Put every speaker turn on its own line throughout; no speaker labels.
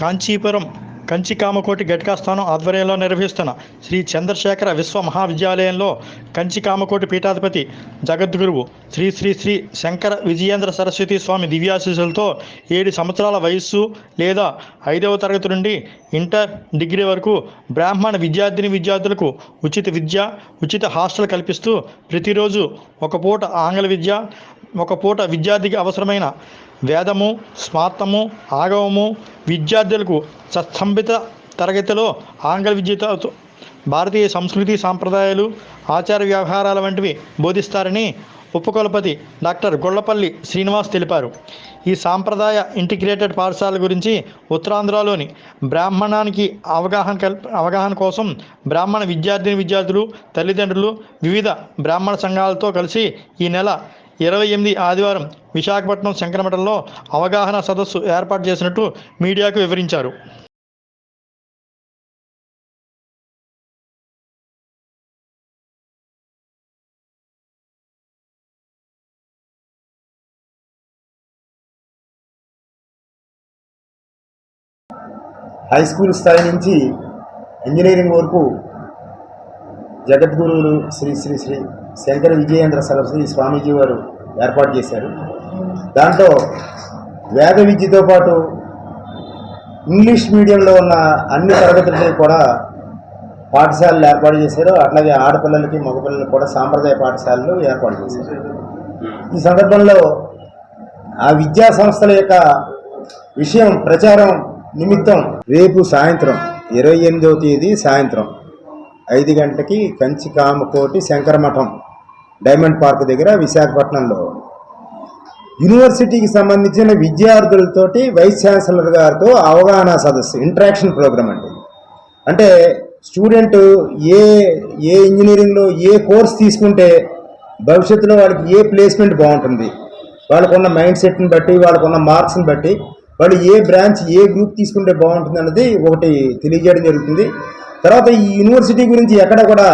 కాంచీపురం కంచికామకోటి ఘటకాస్థానం ఆధ్వర్యంలో నిర్వహిస్తున్న శ్రీ చంద్రశేఖర విశ్వ మహావిద్యాలయంలో కంచికామకోటి పీఠాధిపతి జగద్గురువు శ్రీ శ్రీ శ్రీ శంకర విజయేంద్ర సరస్వతి స్వామి దివ్యాశీసులతో ఏడు సంవత్సరాల వయస్సు లేదా ఐదవ తరగతి నుండి ఇంటర్ డిగ్రీ వరకు బ్రాహ్మణ విద్యార్థిని విద్యార్థులకు ఉచిత విద్య ఉచిత హాస్టల్ కల్పిస్తూ ప్రతిరోజు ఒక పూట ఆంగ్ల విద్య ఒక పూట విద్యార్థికి అవసరమైన వేదము స్మార్తము ఆగమము విద్యార్థులకు సస్తంభిత తరగతిలో ఆంగ్ల విద్యతో భారతీయ సంస్కృతి సాంప్రదాయాలు ఆచార వ్యవహారాల వంటివి బోధిస్తారని ఉపకులపతి డాక్టర్ గొల్లపల్లి శ్రీనివాస్ తెలిపారు. ఈ సాంప్రదాయ ఇంటిగ్రేటెడ్ పాఠశాల గురించి ఉత్తరాంధ్రలోని బ్రాహ్మణానికి అవగాహన కల్ప అవగాహన కోసం బ్రాహ్మణ విద్యార్థిని విద్యార్థులు తల్లిదండ్రులు వివిధ బ్రాహ్మణ సంఘాలతో కలిసి ఈ నెల ఇరవై ఎనిమిది ఆదివారం విశాఖపట్నం శంకరమఠంలో అవగాహన సదస్సు ఏర్పాటు చేసినట్టు మీడియాకు వివరించారు.
హై స్కూల్ స్థాయి నుంచి ఇంజనీరింగ్ వరకు జగద్గురువులు శ్రీ శ్రీ శ్రీ శంకర విజయేంద్ర సరస్వతి స్వామీజీ వారు ఏర్పాటు చేశారు. దాంట్లో వేద విద్యతో పాటు ఇంగ్లీష్ మీడియంలో ఉన్న అన్ని తరగతులకి కూడా పాఠశాలలు ఏర్పాటు చేశారు. అట్లాగే ఆడపిల్లలకి మగపిల్లలకి కూడా సాంప్రదాయ పాఠశాలలు ఏర్పాటు చేశారు. ఈ సందర్భంలో ఆ విద్యా సంస్థల యొక్క విషయం ప్రచారం నిమిత్తం రేపు సాయంత్రం ఇరవై ఎనిమిదవ తేదీ సాయంత్రం ఐదు గంటలకి కంచి కామకోటి శంకరమఠం డైమండ్ పార్క్ దగ్గర విశాఖపట్నంలో. యూనివర్సిటీకి సంబంధించిన విద్యార్థులతోటి వైస్ ఛాన్సలర్ గారితో అవగాహన సదస్సు ఇంటరాక్షన్ ప్రోగ్రామ్ అండి. అంటే స్టూడెంట్ ఏ ఏ ఇంజనీరింగ్లో ఏ కోర్స్ తీసుకుంటే భవిష్యత్తులో వాళ్ళకి ఏ ప్లేస్మెంట్ బాగుంటుంది? వాళ్ళకున్న మైండ్ సెట్ని బట్టి వాళ్ళకున్న మార్క్స్ని బట్టి వాళ్ళు ఏ బ్రాంచ్ ఏ గ్రూప్ తీసుకుంటే బాగుంటుంది అన్నది ఒకటి తెలియజేయడం జరుగుతుంది. తర్వాత ఈ యూనివర్సిటీ గురించి ఎక్కడ కూడా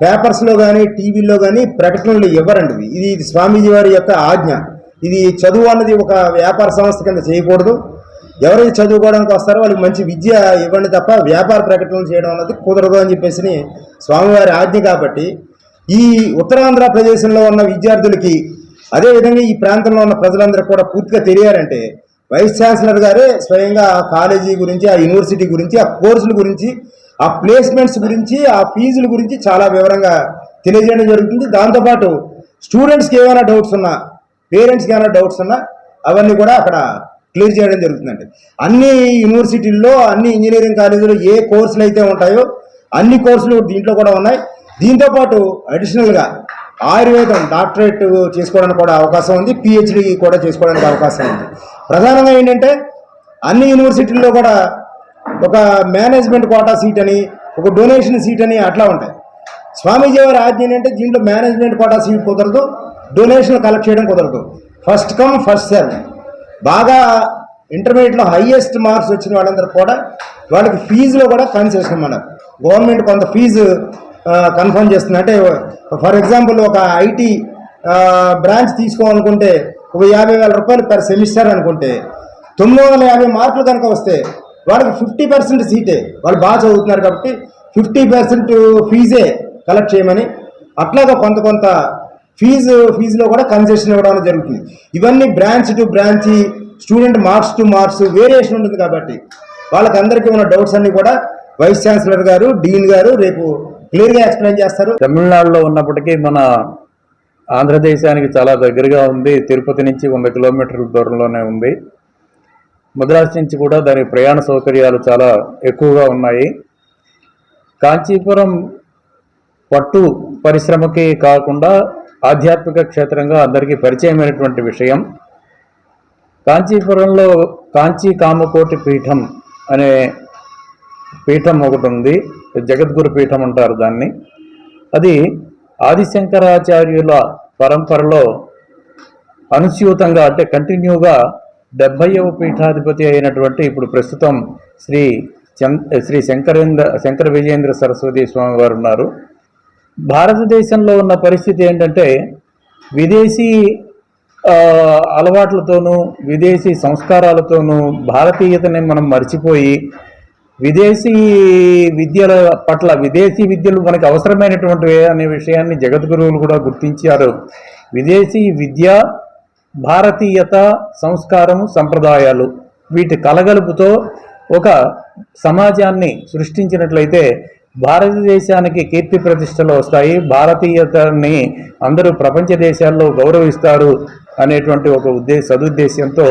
పేపర్స్లో కానీ టీవీలో కానీ ప్రకటనలు ఇవ్వరండి. ఇది ఇది స్వామీజీ వారి యొక్క ఆజ్ఞ. ఇది చదువు అన్నది ఒక వ్యాపార సంస్థ కింద చేయకూడదు. ఎవరైతే చదువుకోవడానికి వస్తారో వాళ్ళకి మంచి విద్య ఇవ్వండి తప్ప వ్యాపార ప్రకటనలు చేయడం అన్నది కుదరదు అని చెప్పేసి స్వామివారి ఆజ్ఞ కాబట్టి ఈ ఉత్తరాంధ్ర ప్రదేశంలో ఉన్న విద్యార్థులకి అదేవిధంగా ఈ ప్రాంతంలో ఉన్న ప్రజలందరూ కూడా పూర్తిగా తెలియాలంటే వైస్ ఛాన్సలర్ గారే స్వయంగా ఆ కాలేజీ గురించి ఆ యూనివర్సిటీ గురించి ఆ కోర్సుల గురించి ఆ ప్లేస్మెంట్స్ గురించి ఆ ఫీజుల గురించి చాలా వివరంగా తెలియజేయడం జరుగుతుంది. దాంతోపాటు స్టూడెంట్స్కి ఏమైనా డౌట్స్ ఉన్నా పేరెంట్స్కి ఏమైనా డౌట్స్ ఉన్నా అవన్నీ కూడా అక్కడ క్లియర్ చేయడం జరుగుతుందండి. అన్ని యూనివర్సిటీల్లో అన్ని ఇంజనీరింగ్ కాలేజీలో ఏ కోర్సులు అయితే ఉంటాయో అన్ని కోర్సులు దీంట్లో కూడా ఉన్నాయి. దీంతోపాటు అడిషనల్గా ఆయుర్వేదం డాక్టరేట్ చేసుకోవడానికి కూడా అవకాశం ఉంది. పిహెచ్డి కూడా చేసుకోవడానికి అవకాశం ఉంది. ప్రధానంగా ఏంటంటే అన్ని యూనివర్సిటీల్లో కూడా ఒక మేనేజ్మెంట్ కోటా సీట్ అని ఒక డొనేషన్ సీట్ అని అట్లా ఉంటాయి. స్వామీజీ వారి ఆజ్ఞ ఏంటంటే దీంట్లో మేనేజ్మెంట్ కోటా సీట్ కుదరదు డొనేషన్ కలెక్ట్ చేయడం కుదరదు. ఫస్ట్ కమ్ ఫస్ట్ సెర్వ్ బాగా ఇంటర్మీడియట్లో హైయెస్ట్ మార్క్స్ వచ్చిన వాళ్ళందరూ కూడా వాళ్ళకి ఫీజులో కూడా కన్సెషన్ అన్నారు గవర్నమెంట్ కొంత ఫీజు కన్ఫర్మ్ చేస్తుంది. అంటే ఫర్ ఎగ్జాంపుల్ ఒక ఐటీ బ్రాంచ్ తీసుకోవాలనుకుంటే ఒక యాభై వేల రూపాయలు పర్ సెమిస్టర్ అనుకుంటే తొమ్మిది వందల యాభై మార్కులు కనుక వస్తే వాళ్ళకి ఫిఫ్టీ పర్సెంట్ సీటే. వాళ్ళు బాగా చదువుతున్నారు కాబట్టి ఫిఫ్టీ పర్సెంట్ ఫీజే కలెక్ట్ చేయమని అట్లాగా కొంత కొంత ఫీజు ఫీజులో కూడా కన్సెషన్ ఇవ్వడం జరుగుతుంది. ఇవన్నీ branch to branch student marks to marks variation ఉంటుంది కాబట్టి వాళ్ళకందరికీ ఉన్న డౌట్స్ అన్ని కూడా వైస్ ఛాన్సలర్ గారు డీన్ గారు రేపు క్లియర్గా ఎక్స్ప్లెయిన్ చేస్తారు.
తమిళనాడులో ఉన్నప్పటికీ మన ఆంధ్రదేశానికి చాలా దగ్గరగా ఉంది. తిరుపతి నుంచి వంద కిలోమీటర్ల దూరంలోనే ఉంది. మద్రాసు నుంచి కూడా దాని ప్రయాణ సౌకర్యాలు చాలా ఎక్కువగా ఉన్నాయి. కాంచీపురం పట్టు పరిశ్రమకి కాకుండా ఆధ్యాత్మిక క్షేత్రంగా అందరికీ పరిచయమైనటువంటి విషయం. కాంచీపురంలో కాంచీ కామకోటి పీఠం అనే పీఠం ఒకటి ఉంది. జగద్గురు పీఠం అంటారు దాన్ని. అది ఆదిశంకరాచార్యుల పరంపరలో అనుస్యూతంగా అంటే కంటిన్యూగా డెబ్భైవ పీఠాధిపతి అయినటువంటి ఇప్పుడు ప్రస్తుతం శ్రీ చం- శ్రీ శంకరేంద్ర శంకర విజయేంద్ర సరస్వతి స్వామి వారు ఉన్నారు. భారతదేశంలో ఉన్న పరిస్థితి ఏంటంటే విదేశీ అలవాట్లతోనూ విదేశీ సంస్కారాలతోనూ భారతీయతని మనం మర్చిపోయి విదేశీ విద్యల పట్ల విదేశీ విద్యలు మనకు అవసరమైనటువంటివి అనే విషయాన్ని జగద్గురువులు కూడా గుర్తించారు. విదేశీ విద్య భారతీయత సంస్కారము సంప్రదాయాలు వీటి కలగలుపుతో ఒక సమాజాన్ని సృష్టించినట్లయితే భారతదేశానికి కీర్తి ప్రతిష్టలు వస్తాయి. భారతీయతని అందరూ ప్రపంచ దేశాల్లో గౌరవిస్తారు అనేటువంటి ఒక ఉద్దేశ సదుద్దేశంతో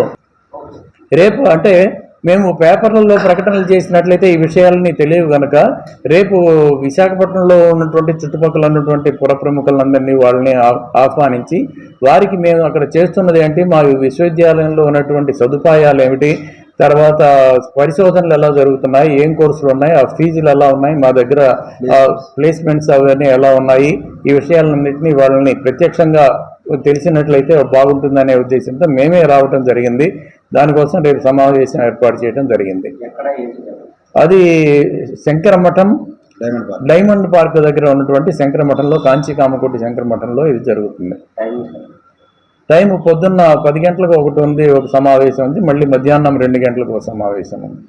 రేపు అంటే మేము పేపర్లలో ప్రకటనలు చేసినట్లయితే ఈ విషయాలని తెలియవు గనక. రేపు విశాఖపట్నంలో ఉన్నటువంటి చుట్టుపక్కల ఉన్నటువంటి పుర ప్రముఖులందరినీ వాళ్ళని ఆ- ఆహ్వానించి వారికి మేము అక్కడ చేస్తున్నది ఏంటి? మా విశ్వవిద్యాలయంలో ఉన్నటువంటి సదుపాయాలు ఏమిటి? తర్వాత పరిశోధనలు ఎలా జరుగుతున్నాయి? ఏం కోర్సులు ఉన్నాయి? ఆ ఫీజులు ఎలా ఉన్నాయి? మా దగ్గర ప్లేస్మెంట్స్ అవన్నీ ఎలా ఉన్నాయి? ఈ విషయాలన్నింటినీ వాళ్ళని ప్రత్యక్షంగా తెలిసినట్లయితే బాగుంటుందనే ఉద్దేశంతో మేమే రావటం జరిగింది. దానికోసం రేపు సమావేశం ఏర్పాటు చేయడం జరిగింది. అది Shankaramatham
diamond park.
Diamond park దగ్గర ఉన్నటువంటి శంకరమఠంలో కాంచీ కామకోటి శంకరమఠంలో ఇది జరుగుతుంది. టైం పొద్దున్న పది గంటలకు ఒకటి ఉంది ఒక సమావేశం ఉంది. మళ్ళీ మధ్యాహ్నం రెండు గంటలకు ఒక సమావేశం ఉంది.